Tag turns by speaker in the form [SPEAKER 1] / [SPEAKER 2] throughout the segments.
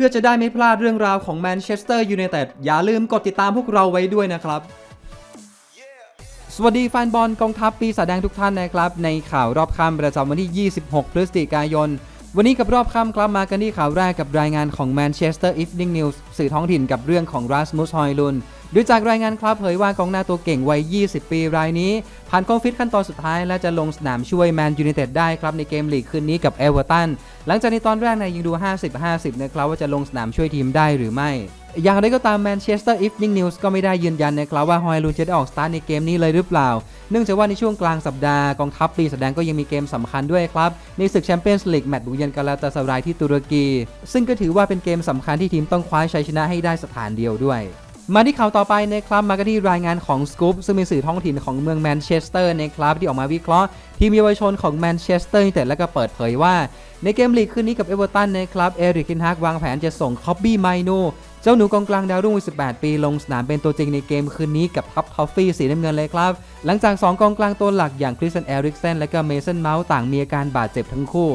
[SPEAKER 1] พื่อจะได้ไม่พลาดเรื่องราวของแมนเชสเตอร์ยูไนเต็ดอย่าลืมกดติดตามพวกเราไว้ด้วยนะครับ สวัสดีแฟนบอลกองทัพปีศาจแดงทุกท่านนะครับ ในข่าวรอบค่ำประจำวันที่ 26 พฤศจิกายน วันนี้กับรอบค่ำครับมากันที่ข่าวแรกกับรายงานของ Manchester Evening News สื่อท้องถิ่นกับเรื่องของ Rasmus h o y l u n d โดยจากรายงานครับเผยว่า กองหน้าตัวเก่งวัย 20 ปีรายนี้ ผ่านกองฟิตขั้นตอนสุดท้าย และจะลงสนามช่วยแมนยู i นเต็ดได้ครับ ในเกมลีกคืนนี้กับเอเวอร์ตันหลังจากในตอนแรกนายยังดู 50-50 นะครับว่าจะลงสนามช่วยทีมได้หรือไม่อย่างไรก็ตามแมนเชสเตอร์อีฟนิ่งนิวส์ก็ไม่ได้ยืนยันนะครับว่าฮอยลูนจะได้ออกสตาร์ทในเกมนี้เลยหรือเปล่า เนื่องจากว่าในช่วงกลางสัปดาห์กองทัพปีแสดงก็ยังมีเกมสำคัญด้วยครับ ในศึกแชมเปี้ยนส์ลีกแมตช์บุกเยือนกาลาตาสารายที่ตุรกี ซึ่งก็ถือว่าเป็นเกมสำคัญที่ทีมต้องคว้าชัยชนะให้ได้สถานเดียวด้วย มาที่ข่าวต่อไปนะครับมากันที่รายงานของสกู๊ปซึ่งเป็นสื่อท้องถิ่นของเมืองแมนเชสเตอร์นะครับที่ออกมาวิเคราะห์ทีมเยาวชนของแมนเชสเตอร์ยูไนเต็ดและก็เปิดเผยว่า ในเกมลีกคืนนี้กับเอเวอร์ตันนะครับเอริกินฮากวางแผนจะส่งคอบบี้ไมโนเจ้าหนูกองกลางดาวรุ่งวัย18 ปีลงสนามเป็นตัวจริงในเกมคืนนี้กับทัพทอฟฟี่สีน้ำเงินเลยครับ หลังจาก 2 กองกลางตัวหลักอย่างคริสเตนเอริกเซนและก็เมสันเมาส์ต่างมีอาการบาดเจ็บทั้งคู่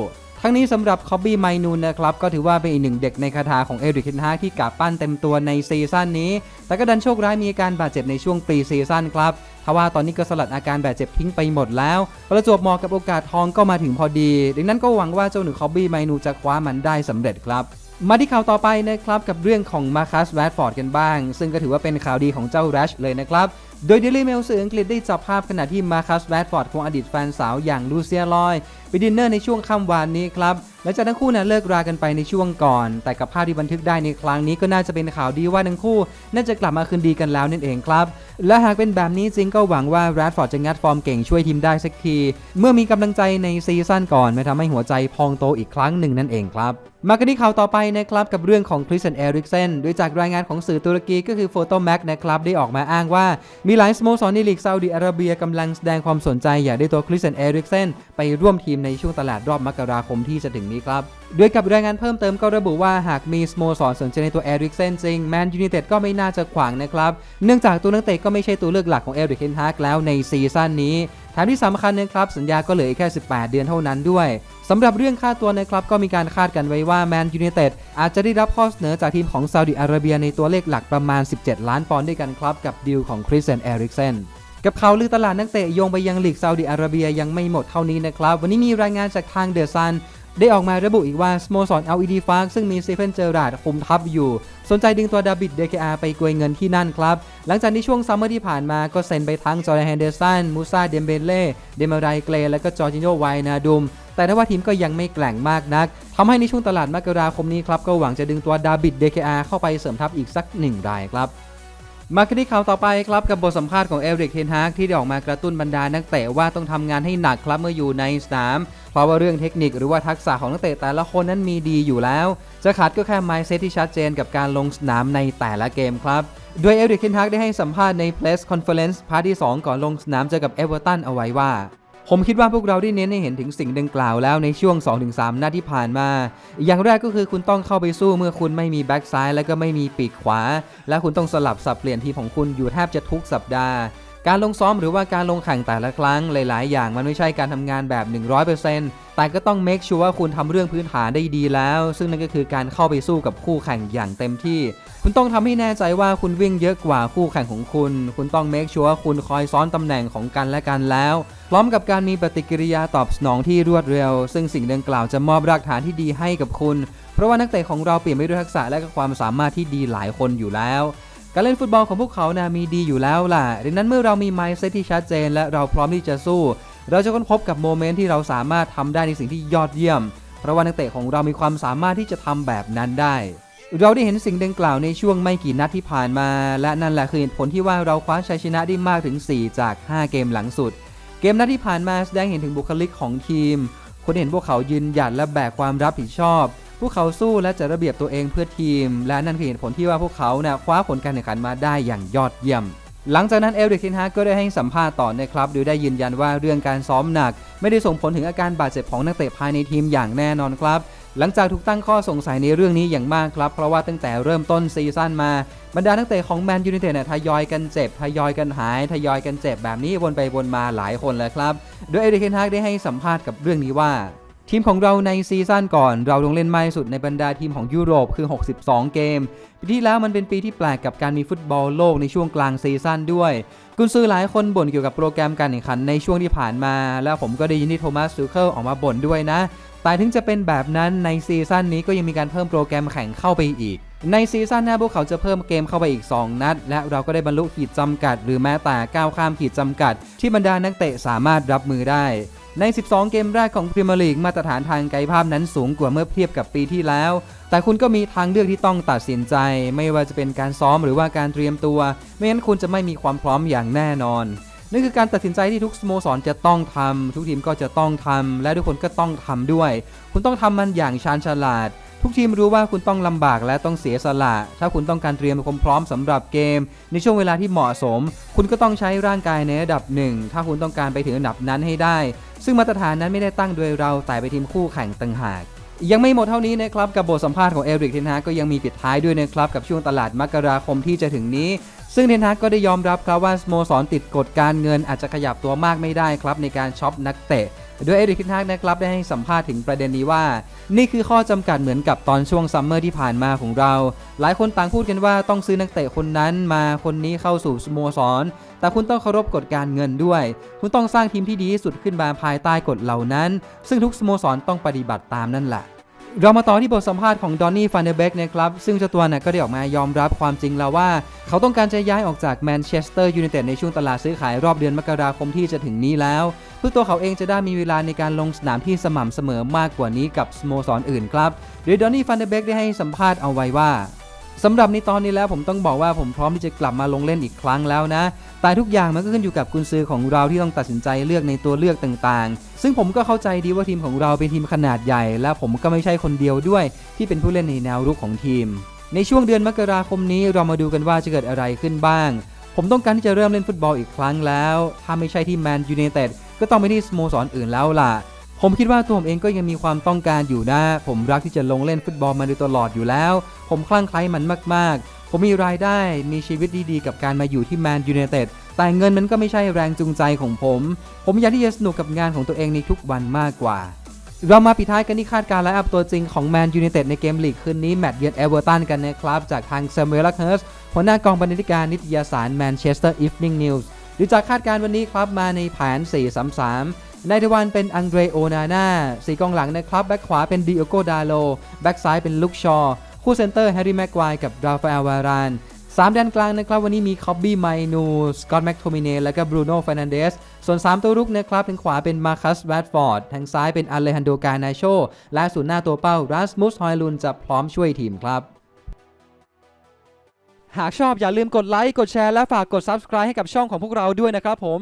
[SPEAKER 1] ทั้งนี้สำหรับคอบบี้ไมนูนนะครับ ก็ถือว่าเป็นอีกหนึ่งเด็กในคาถาของเอริกเทนฮากที่กาปั้นเต็มตัวในซีซั่นนี้ แต่ก็ดันโชคร้ายมีอาการบาดเจ็บในช่วงปรีซีซั่นครับทว่าตอนนี้ก็สลัดอาการบาดเจ็บทิ้งไปหมดแล้ว ประจวบเหมาะกับโอกาสทองก็มาถึงพอดี ดังนั้นก็หวังว่าเจ้าหนูคอบบี้ไมนูจะคว้ามันได้สำเร็จครับมาที่ข่าวต่อไปนะครับกับเรื่องของมาคัสแรดฟอร์ดกันบ้าง ซึ่งก็ถือว่าเป็นข่าวดีของเจ้าแรชเลยนะครับ โดย Daily Mail สื่ออังกฤษได้จับภาพขณะที่มาคัสแรดฟอร์ดควงอดีตแฟนสาวอย่างลูเซียลอยไปดินเนอร์ในช่วงค่ำวานนี้ครับและจากทั้งคู่นั้นเลิกรากันไปในช่วงก่อน แต่กับภาพที่บันทึกได้ในครั้งนี้ก็น่าจะเป็นข่าวดีว่าทั้งคู่ น่าจะกลับมาคืนดีกันแล้วนั่นเองครับ และหากเป็นแบบนี้จริงก็หวังว่าแรดฟอร์ดจะงัดฟอร์มเก่งช่วยทีมได้สักที เมื่อมีกำลังใจในซีซั่นก่อนมาทำให้หัวใจพองโตอีกครั้งหนึ่งนั่นเองครับมากันที่ข่าวต่อไปนะครับกับเรื่องของคริสเตนเอริกเซนโดยจากรายงานของสื่อตุรกีก็คือโฟโตแม็กนะครับได้ออกมาอ้างว่ามีหลายสโมสรในลีกซาอุดิอาระเบียกำลังแสดงความสนใจอยากได้ตัวคริสเตนเอริกเซนไปร่วมทีมในช่วงตลาดรอบมกราคมที่จะถึงนี้ครับโดยกับรายงานเพิ่มเติมก็ระบุว่าหากมีสโมสรสนใจในตัวเอริกเซนจริงแมนยู i นเต็ดก็ไม่น่าจะขวางนะครับ เนื่องจากตัวนักเตะก็ไม่ใช่ตัวเลือกหลักของเอริกเคนฮากแล้วในซีซั่นนี้ แถมที่สำคัญนะครับสัญญาก็เหลืออีกแค่ 18 เดือนเท่านั้นด้วยสำหรับเรื่องค่าตัวนะครับก็มีการคาดกันไว้ว่าแมนยูเนเต็ดอาจจะได้รับข้อเสนอจากทีมของซาอุดิอาระเบียในตัวเลขหลักประมาณ 17 ล้านปอนด์ด้วยกันครับกับดีลของคริสเตนเอริกเซนกับข่าวลือตลาดนักเตะโยงไปยังลีกซาอุดิอาระเบียยังไม่หมดเท่านี้นะครับ วันนี้มีรายงานจากทางเดอะซัน ได้ออกมาระบุอีกว่าสโมสร LED ฟาร์ซึ่งมีเซเฟนเจอราดคุมทัพอยู่ สนใจดึงตัวดาบิดเดคอาไปกวยเงินที่นั่นครับ หลังจากที่ช่วงซัมเมอร์ที่ผ่านมาก็เซ็นไปทั้งจอร์แดนแฮนเดอร์สันมูซาเดมเบเล่เดมารายเกลและก็จอร์จิโนไวนาดุมแต่ถ้าว่าทีมก็ยังไม่แกล่งมากนักทำให้ในช่วงตลาดมกราคมนี้ครับก็หวังจะดึงตัวดาบิดเดคอาเข้าไปเสริมทัพอีกสักหนึ่งรายครับ มากันที่ข่าวต่อไปครับกับบทสัมภาษณ์ของเอริกเทนฮากที่ได้ออกมากระตุ้นบรรดานักเตะว่าต้องทำงานให้หนักครับเมื่ออยู่ในสนาม เพราะว่าเรื่องเทคนิคหรือว่าทักษะของนักเตะแต่ละคนนั้นมีดีอยู่แล้ว จะขาดก็แค่ไมซ์เซตที่ชัดเจนกับการลงสนามในแต่ละเกมครับโดยเอริกเทนฮากได้ให้สัมภาษณ์ใน Press Conference พาร์ทที่ 2 ก่อนลงสนามเจอกับเอเวอร์ตันเอาไว้ว่า ผมคิดว่าพวกเราได้เน้นให้เห็นถึงสิ่งดังกล่าวแล้วในช่วง 2-3นัดที่ผ่านมา อย่างแรกก็คือคุณต้องเข้าไปสู้เมื่อคุณไม่มีแบ็กซ้ายและก็ไม่มีปีกขวา และคุณต้องสลับสับเปลี่ยนทีมของคุณอยู่แทบจะทุกสัปดาห์ การลงซ้อมหรือว่าการลงแข่งแต่ละครั้งหลาย ๆ อย่างมันไม่ใช่การทำงานแบบ 100%แต่ก็ต้องเมคชัวร์ว่าคุณทำเรื่องพื้นฐานได้ดีแล้ว ซึ่งนั่นก็คือการเข้าไปสู้กับคู่แข่งอย่างเต็มที่ คุณต้องทำให้แน่ใจว่าคุณวิ่งเยอะกว่าคู่แข่งของคุณ คุณต้องเมคชัวร์ว่าคุณคอยซ้อนตำแหน่งของกันและกันแล้ว พร้อมกับการมีปฏิกิริยาตอบสนองที่รวดเร็ว ซึ่งสิ่งดังกล่าวจะมอบรากฐานที่ดีให้กับคุณ เพราะว่านักเตะของเราเปลี่ยนไปด้วยทักษะและก็ความสามารถที่ดีหลายคนอยู่แล้ว การเล่นฟุตบอลของพวกเขานะมีดีอยู่แล้วล่ะ ดังนั้นเมื่อเรามี mindset ที่ชัดเจน และเราพร้อมที่จะสู้ เราจะค้นพบกับโมเมนต์ที่เราสามารถทำได้ในสิ่งที่ยอดเยี่ยม เพราะว่านักเตะของเรามีความสามารถที่จะทำแบบนั้นได้ เราได้เห็นสิ่งดังกล่าวในช่วงไม่กี่นัดที่ผ่านมา และนั่นแหละคือเหตุผลที่ว่าเราคว้าชัยชนะได้มากถึง 4 จาก 5 เกมหลังสุด เกมนัดที่ผ่านมาแสดงเห็นถึงบุคลิกของทีมคุณเห็นพวกเขายืนหยัดและแบกความรับผิดชอบ พวกเขาสู้และจัดระเบียบตัวเองเพื่อทีม และนั่นคือเหตุผลที่ว่าพวกเขาเนี่ยคว้าผลการแข่งขันมาได้อย่างยอดเยี่ยม หลังจากนั้นเอริกเทนฮากก็ได้ให้สัมภาษณ์ต่อนะครับโดยได้ยืนยันว่าเรื่องการซ้อมหนัก ไม่ได้ส่งผลถึงอาการบาดเจ็บของนักเตะภายในทีมอย่างแน่นอนครับหลังจากถูกตั้งข้อสงสัยในเรื่องนี้อย่างมากครับ เพราะว่าตั้งแต่เริ่มต้นซีซั่นมา บรรดานักเตะของแมนยู i นเต็ดเนี่ยทยอยกันเจ็บ ทยอยกันหาย ทยอยกันเจ็บแบบนี้วนไปวนมาหลายคนเลยครับ โดยเอริกเทนฮากได้ให้สัมภาษณ์กับเรื่องนี้ว่า ทีมของเราในซีซั่นก่อน เราลงเล่นมากที่สุดในบรรดาทีมของยุโรปคือ 62 เกม ปีที่แล้วมันเป็นปีที่แปลกกับการมีฟุตบอลโลกในช่วงกลางซีซั่นด้วย กุนซือหลายคนบ่นเกี่ยวกับโปรแกรมการแข่งขันในช่วงที่ผ่านมา แล้วผมก็ได้ยินที่โทมัสซูเคิลออกมาบ่นด้วยนะ แต่ถึงจะเป็นแบบนั้นในซีซั่นนี้ก็ยังมีการเพิ่มโปรแกรมแข่งเข้าไปอีก ในซีซั่นหน้าพวกเขาจะเพิ่มเกมเข้าไปอีก 2 นัด และเราก็ได้บรรลุขีดจำกัด หรือแม้แต่ก้าวข้ามขีดจำกัด ที่บรรดานักเตะสามารถรับมือได้ ใน 12 เกมแรกของพรีเมียร์ลีกมาตรฐานทางกายภาพนั้นสูงกว่าเมื่อเทียบกับปีที่แล้ว แต่คุณก็มีทางเลือกที่ต้องตัดสินใจ ไม่ว่าจะเป็นการซ้อมหรือว่าการเตรียมตัว ไม่งั้นคุณจะไม่มีความพร้อมอย่างแน่นอนนั่นคือการตัดสินใจที่ทุกสโมสรจะต้องทำทุกทีมก็จะต้องทำและทุกคนก็ต้องทำด้วย คุณต้องทำมันอย่างชาญฉลาด ทุกทีมรู้ว่าคุณต้องลำบากและต้องเสียสละ ถ้าคุณต้องการเตรียมความพร้อมสำหรับเกม ในช่วงเวลาที่เหมาะสม คุณก็ต้องใช้ร่างกายในระดับหนึ่งถ้าคุณต้องการไปถึงระดับนั้นให้ได้ ซึ่งมาตรฐานนั้นไม่ได้ตั้งโดยเราแต่ไปทีมคู่แข่งต่างหาก ยังไม่หมดเท่านี้นะครับ กับบทสัมภาษณ์ของเอริกเทนฮากก็ยังมีปิดท้ายด้วยนะครับ กับช่วงตลาดมกราคมที่จะถึงนี้ ซึ่งเทนฮาก็ได้ยอมรับครับว่าสโมสรติดกฎการเงินอาจจะขยับตัวมากไม่ได้ครับในการช็อปนักเตะ โดยเอริกเทนฮากนะครับได้ให้สัมภาษณ์ถึงประเด็นนี้ว่า นี่คือข้อจำกัดเหมือนกับตอนช่วงซัมเมอร์ที่ผ่านมาของเรา หลายคนต่างพูดกันว่าต้องซื้อนักเตะคนนั้นมาคนนี้เข้าสู่สโมสร แต่คุณต้องเคารพกฎการเงินด้วย คุณต้องสร้างทีมที่ดีที่สุดขึ้นมาภายใต้กฎเหล่านั้น ซึ่งทุกสโมสรต้องปฏิบัติตามนั่นแหละ เรามาต่อที่บทสัมภาษณ์ของดอนนี่ฟานเดเบกนะครับ ซึ่งเจ้าตัวน่ะก็ได้ออกมายอมรับความจริงแล้วว่า เขาต้องการจะย้ายออกจากแมนเชสเตอร์ยูไนเต็ดในช่วงตลาดซื้อขายรอบเดือนมกราคมที่จะถึงนี้แล้ว เพื่อตัวเขาเองจะได้มีเวลาในการลงสนามที่สม่ำเสมอมากกว่านี้กับสโมสรอื่นครับโดยดอนนี่ฟานเดเบกได้ให้สัมภาษณ์เอาไว้ว่า สำหรับในตอนนี้แล้วผมต้องบอกว่าผมพร้อมที่จะกลับมาลงเล่นอีกครั้งแล้วนะ แต่ทุกอย่างมันก็ขึ้นอยู่กับกุนซือของเราที่ต้องตัดสินใจเลือกในตัวเลือกต่างๆ ซึ่งผมก็เข้าใจดีว่าทีมของเราเป็นทีมขนาดใหญ่ และผมก็ไม่ใช่คนเดียวด้วย ที่เป็นผู้เล่นในแนวรุกของทีม ในช่วงเดือนมกราคมนี้เรามาดูกันว่าจะเกิดอะไรขึ้นบ้าง ผมต้องการที่จะเริ่มเล่นฟุตบอลอีกครั้งแล้ว ถ้าไม่ใช่ที่แมนยูไนเต็ดก็ต้องไปที่สโมสรอื่นแล้วล่ะ ผมคิดว่าตัวผมเองก็ยังมีความต้องการอยู่นะ ผมรักที่จะลงเล่นฟุตบอลมาโดยตลอดอยู่แล้ว ผมคลั่งไคล้มันมาก ๆ ผมมีรายได้มีชีวิตดีๆ กับการมาอยู่ที่แมนยูไนเต็ดแต่เงินมันก็ไม่ใช่แรงจูงใจของผม ผมอยากที่จะสนุกกับงานของตัวเองในทุกวันมากกว่า เรามาปิดท้ายกันที่คาดการณ์และอัพตัวจริงของแมนยูไนเต็ดในเกมลีกคืนนี้ แมตช์เยือนเอเวอร์ตันกันนะครับ จากทางเซมูเอลเฮิร์สหัวหน้ากองบรรณาธิการนิตยสารแมนเชสเตอร์อีฟนิ่งนิวส์หรือจากคาดการณ์วันนี้ครับมาในแผน 4-3-3 ในทวันเป็นอังเดรโอนาน่าสี่กองหลังนะครับแบ็คขวาเป็นดิโอโกดาโลแบ็คซ้ายเป็นลุกชอคู่เซนเตอร์แฮร์รี่แม็กควายกับราฟาเอลวารานสามแดนกลางนะครับวันนี้มีคอบบี้ไมนูสกอตแม็กโทมิเนและก็บรูโน่ฟ r นันเดสส่วน 3 ตัวรุกนะครับทางขวาเป็นมาคัสแวดฟอร์ดทางซ้ายเป็นอเลฮันโดกานาโชและส่วนหน้าตัวเป้ารัสมุสฮอยลุนจะพร้อมช่วยทีมครับ หากชอบอย่าลืมกดไลค์กดแชร์และฝากกด Subscribe ให้กับช่องของพวกเราด้วยนะครับผม